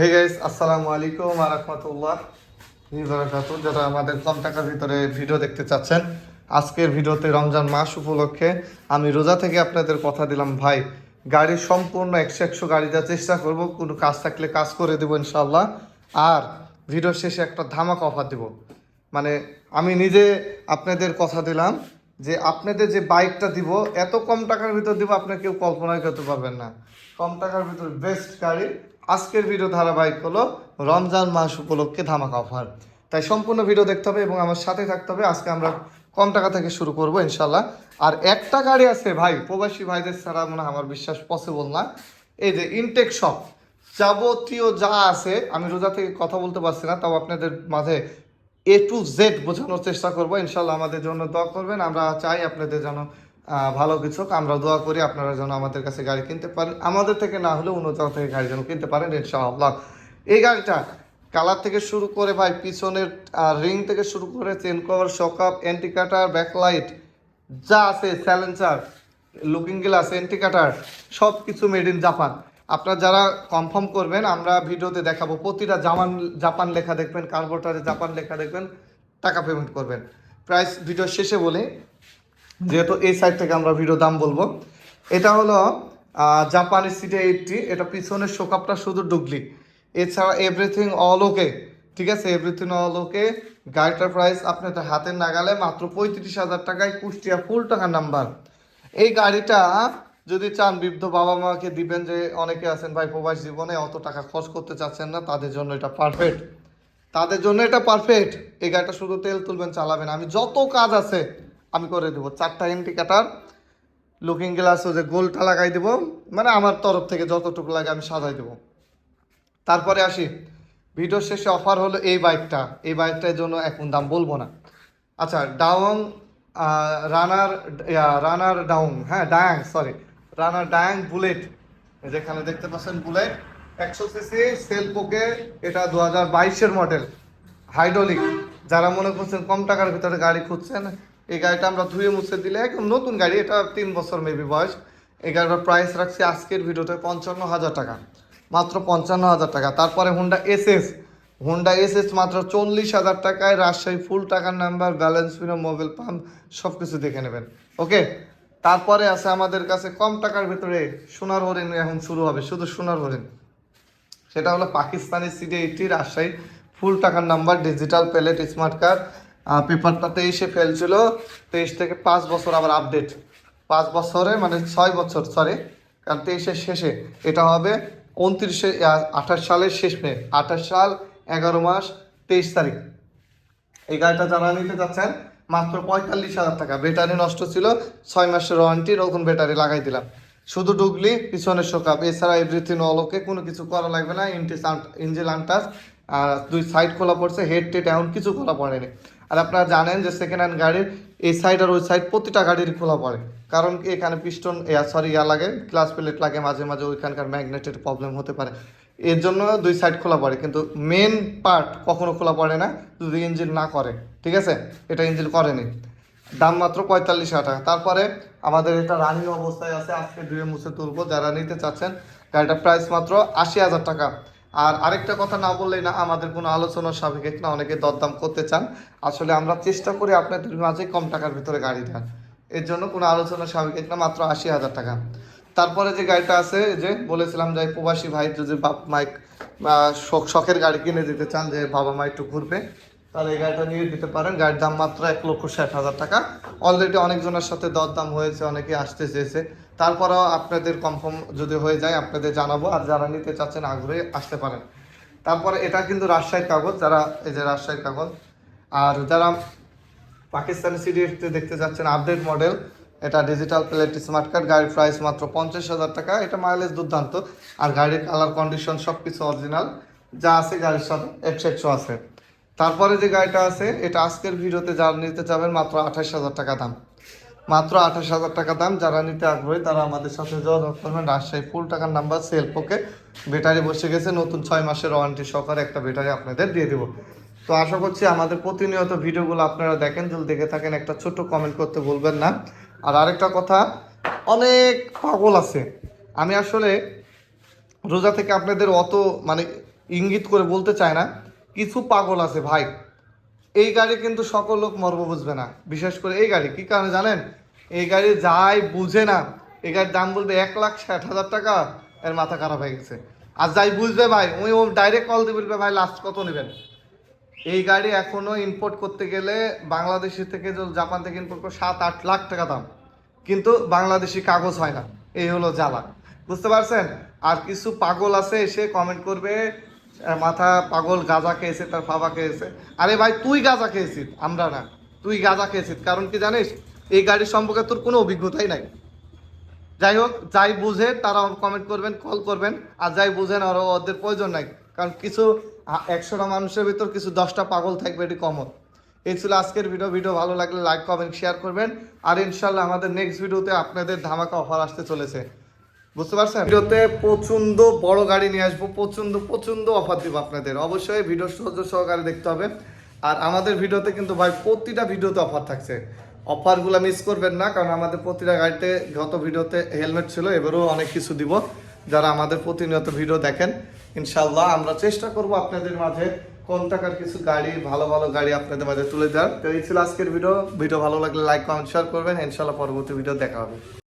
Hey guys আসসালামু আলাইকুম ওয়া রাহমাতুল্লাহ বারাকাতু যারা আমাদের কম টাকার ভিতরে ভিডিও দেখতে চাচ্ছেন, আজকের ভিডিওতে রমজান মাস উপলক্ষে আমি রোজা থেকে আপনাদের কথা দিলাম, ভাই, গাড়ি সম্পূর্ণ একশো একশো গাড়ি দেওয়ার চেষ্টা করব, কোনো কাজ থাকলে কাজ করে দেবো ইনশাল্লাহ আর ভিডিও শেষে একটা ধামাক অফার দেবো। মানে আমি নিজে আপনাদের কথা দিলাম যে আপনাদের যে বাইকটা দিব, এত কম টাকার ভিতর দিব আপনার কেউ কল্পনাই করতে পারবেন না। কম টাকার ভিতর বেস্ট গাড়ি আজকের ভিডিও ধারাবাহিক হলো রমজান মাস উপলক্ষে ধামাকা অফার। তাই সম্পূর্ণ ভিডিও দেখতে হবে এবং আমার সাথে থাকতে হবে। আজকে আমরা কম টাকা থেকে শুরু করব ইনশাল্লাহ আর একটা গাড়ি আছে ভাই, প্রবাসী ভাইদের ছাড়া মনে আমার বিশ্বাস পসিবল না। এই যে ইনটেক শপ যাবতীয় যা আছে, আমি রোজা থেকে কথা বলতে পারছি না, তাও আপনাদের মাঝে এ টু জেড বোঝানোর চেষ্টা করব। ইনশাল্লাহ আমাদের জন্য দোয়া করবেন। আমরা চাই আপনাদের যেন ভালো কিছু আমরা দোয়া করি আপনারা যেন আমাদের কাছে গাড়ি কিনতে পারেন। আমাদের থেকে না হলেও অন্য জায়গা থেকে গাড়ি যেন কিনতে পারেন, ইনশাআল্লাহ। এই গাড়িটা কালার থেকে শুরু করে ভাই, পিছনের রিং থেকে শুরু করে chain cover shock up anti cutter backlight যা আছে silencer looking glass anti cutter সব কিছু মেড ইন জাপান আপনারা যারা কনফার্ম করবেন, আমরা ভিডিওতে দেখাবো, প্রতিটা জামান, জাপান লেখা দেখবেন, কার্বোটারে জাপান লেখা দেখবেন, টাকা পেমেন্ট করবেন। প্রাইস ভিডিও শেষে বলি যেহেতু এই সাইড থেকে আমরা ভিডিও দাম বলব। এটা হলো জাপানি সিটি এইটটি এটা পিছনের শোকাপটা শুধু ডুগলি এছাড়া এভরিথিং অল ওকে ঠিক আছে? এভরিথিং অল ওকে গাড়িটার প্রাইস আপনি আপনাদের হাতে নাগালে মাত্র পঁয়ত্রিশ হাজার টাকায় কুষ্টিয়া ফুল টাকার নাম্বার এই গাড়িটা যদি চান, বৃদ্ধ বাবা মাকে দিবেন যে অনেকে আছেন ভাই, প্রবাস জীবনে অত টাকা খরচ করতে চাচ্ছেন না, তাদের জন্য এটা পারফেক্ট তাদের জন্য এটা পারফেক্ট এই গাড়িটা শুধু তেল তুলবেন, চালাবেন। আমি যত কাজ আছে আমি করে দেবো। চারটা ইন্ডিকেটার লুকিং গ্লাস যে গোলটা লাগাই দেবো মানে আমার তরফ থেকে যতটুকু লাগে আমি সাজাই দেবো। তারপরে আসি। ভিডিও শেষে অফার হলো এই বাইকটা এই বাইকটার জন্য এখন দাম বলব না। আচ্ছা ডাউন রানার রানার ডাউন হ্যাঁ ডায়াং সরি রানার ডায়াং বুলেট যেখানে দেখতে পাচ্ছেন বুলেট একশো সিসি সেলফোকে এটা দু হাজার বাইশের মডেল হাইড্রোলিক যারা মনে করছেন কম টাকার ভিতরে গাড়ি খুঁজছেন এই গাড়িটা আমরা ধুয়ে মুছে দিলে একদম নতুন গাড়ি, এটা তিন বছর মেবি বয়স। এই গাড়িটার প্রাইস রাখছি আজকের ভিডিওতে পঞ্চান্ন হাজার টাকা। মাত্র পঞ্চান্ন হাজার টাকা। তারপরে হুন্ডা হুন্ডা এসএস মাত্র চল্লিশ হাজার টাকায় রাজশাহী ফুল টাকার নাম্বার ব্যালেন্স ফিনো মোবাইল পাম্প সব কিছু দেখে নেবেন। ওকে তারপরে আছে আমাদের কাছে কম টাকার ভিতরে সোনার হরিণ এখন শুরু হবে, শুধু সোনার হরিণ। সেটা হলো Pakistani CD eighty Rajshahi full টাকার number digital plate smart card পেপারটা তেইশে ফেলছিল তেইশ থেকে পাঁচ বছর আবার আপডেট পাঁচ বছরে মানে ছয় বছর সরি কারণ তেইশের শেষে। এটা হবে উনত্রিশে আঠাশ সালের শেষ মে, আঠাশ সাল, এগারো মাস, তেইশ তারিখ। এই গাড়িটা যারা নিতে যাচ্ছেন, মাত্র পঁয়তাল্লিশ হাজার টাকা। ব্যাটারি নষ্ট ছিল, ছয় মাসের ওয়ারেন্টি নতুন ব্যাটারি লাগাই দিলাম। শুধু ডুগলি পিছনের শোকাপ এছাড়া এভরিথিং অলোকে কোনো কিছু করা লাগবে না। ইঞ্জিল আনটাস আর দুই সাইড খোলা পড়ছে হেড টেড, এমন কিছু খোলা পড়েনি। আর আপনারা জানেন যে সেকেন্ড হ্যান্ড গাড়ির এই সাইড আর ওই সাইড প্রতিটা গাড়ির খোলা পড়ে। কারণ কি এখানে পিস্টন এয়ার সরি ইয়া লাগে ক্লাস প্লেট লাগে, মাঝে মাঝে ওইখানকার ম্যাগনেটের প্রবলেম হতে পারে। এর জন্য দুই সাইড খোলা পড়ে, কিন্তু মেন পার্ট কখনো খোলা পড়ে না, যদি ইঞ্জিন না করে, ঠিক আছে? এটা ইঞ্জিন করেনি। দাম মাত্র পঁয়তাল্লিশ টাকা। তারপরে আমাদের এটা রানিং অবস্থায় আছে, আজকে ধুয়ে মুছে তুলবো। যারা নিতে চাচ্ছেন, গাড়িটার প্রাইস মাত্র আশি হাজার টাকা। আর আরেকটা কথা না বললেই না আমাদের কোনো আলোচনা সাপেক্ষে না অনেকে দরদাম করতে চান। আসলে আমরা চেষ্টা করি আপনাদের মাঝে কম টাকার ভিতরে গাড়ি দেন এর জন্য কোনো আলোচনা স্বাভাবিক না মাত্র আশি হাজার টাকা। তারপরে যে গাড়িটা আছে যে বলেছিলাম যে প্রবাসী ভাই যদি বাপ মাইক শখ, শখের গাড়ি কিনে দিতে চান, যে বাবা মা একটু ঘুরবে তাহলে এই গাড়িটা নিয়ে দিতে পারেন। গাড়ির দাম মাত্র এক লক্ষ ষাট হাজার টাকা। অলরেডি অনেকজনের সাথে দরদাম হয়েছে, অনেকে আসতে চেয়েছে। তারপরেও আপনাদের কনফার্ম যদি হয়ে যায়, আপনাদের জানাব। আর যারা নিতে চাচ্ছেন, আগ্রহে আসতে পারেন। তারপরে এটা কিন্তু রাজশাহীর কাগজ, যারা এই যে রাজশাহীর কাগজ। আর যারা পাকিস্তানি সিডিএফতে দেখতে যাচ্ছেন আপডেট মডেল এটা ডিজিটাল প্লেট স্মার্ট কার্ড গাড়ির প্রাইস মাত্র পঞ্চাশ হাজার টাকা। এটা মাইলেজ দুর্দান্ত। আর গাড়ির কালার কন্ডিশন সব কিছু অরিজিনাল যা আছে গাড়ির সাথে একশো একশো আছে। তারপরে যে গাড়িটা আছে, এটা আজকের ভিডিওতে যারা নিতে যাবেন মাত্র আঠাশ হাজার টাকা দাম। মাত্র আঠাশ হাজার টাকা দাম, যারা নিতে আগ্রহী তারা আমাদের সাথে যোগাযোগ করবেন। রাজশাহী ফুল টাকার নাম্বার সেলফোকে ব্যাটারি বসে গেছে, নতুন ছয় মাসের ওয়ারেন্টি সহকারে একটা ব্যাটারি আপনাদের দিয়ে দেবো। তো আশা করছি আমাদের প্রতিনিয়ত ভিডিওগুলো আপনারা দেখেন, যদি দেখে থাকেন একটা ছোট্ট কমেন্ট করতে বলবেন না। আর আরেকটা কথা, অনেক পাগল আছে। আমি আসলে রোজা থেকে আপনাদের অত মানে ইঙ্গিত করে বলতে চাই না। কিছু পাগল আছে ভাই। এই গাড়ি কিন্তু সকল লোক মর্ম বুঝবে না। বিশেষ করে এই গাড়ি, কি কারণে জানেন? এই গাড়ি যাই বুঝে না, এই গাড়ির দাম বলবে এক লাখ ষাট হাজার টাকা, এর মাথা খারাপ হয়ে গেছে। আর যাই বুঝবে ভাই ওই ও ডাইরেক্ট কল দিয়ে বলবে, ভাই লাস্ট কত নেবেন? এই গাড়ি এখনও ইম্পোর্ট করতে গেলে বাংলাদেশি থেকে জাপান থেকে ইম্পোর্ট করে সাত আট লাখ টাকা দাম। কিন্তু বাংলাদেশি কাগজ হয় না। এই হলো জ্বালা। বুঝতে পারছেন? আর কিছু পাগল আছে এসে কমেন্ট করবে মাথা পাগল গাঁজা খেয়েছে, তার ফাবা খেয়েছে। আরে ভাই, তুই গাঁজা খেয়েছিস? আমরা না। তুই গাঁজা খেয়েছিস। কারণ কি জানিস? এই গাড়ির সম্পর্কে তোর কোনো অভিজ্ঞতাই নাই। যাই হোক, যাই বুঝে তারা কমেন্ট করবেন কল করবেন। আর যাই বুঝেন, আর ওদের প্রয়োজন নাই। কারণ কিছু একশোটা মানুষের ভিতর কিছু দশটা পাগল থাকবে, এটি কমন এই ছিল আজকের ভিডিও ভিডিও ভালো লাগলে লাইক কমেন্ট শেয়ার করবেন। আর ইনশাল্লাহ আমাদের নেক্সট ভিডিওতে আপনাদের ধামাকা অফার আসতে চলেছে। বুঝতে পারছেন? ভিডিওতে প্রচণ্ড বড় গাড়ি নিয়ে আসব, প্রচণ্ড প্রচণ্ড অফার দিব আপনাদের। অবশ্যই ভিডিও সহ্য সহকারে দেখতে হবে। আর আমাদের ভিডিওতে কিন্তু ভাই প্রতিটা ভিডিওতে অফার থাকছে। অফারগুলো মিস করবেন না, কারণ আমাদের প্রতিটা গাড়িতে গত ভিডিওতে হেলমেট ছিল, এবারও অনেক কিছু দিব। যারা আমাদের প্রতিনিয়ত ভিডিও দেখেন ইনশাল্লাহ আমরা চেষ্টা করব আপনাদের মাঝে কম টাকার কিছু গাড়ি, ভালো ভালো গাড়ি আপনাদের মাঝে তুলে দেওয়ার। তো এই ছিল আজকের ভিডিও। ভিডিও ভালো লাগলে লাইক কমেন্ট শেয়ার করবেন। ইনশাল্লাহ পরবর্তী ভিডিও দেখা হবে।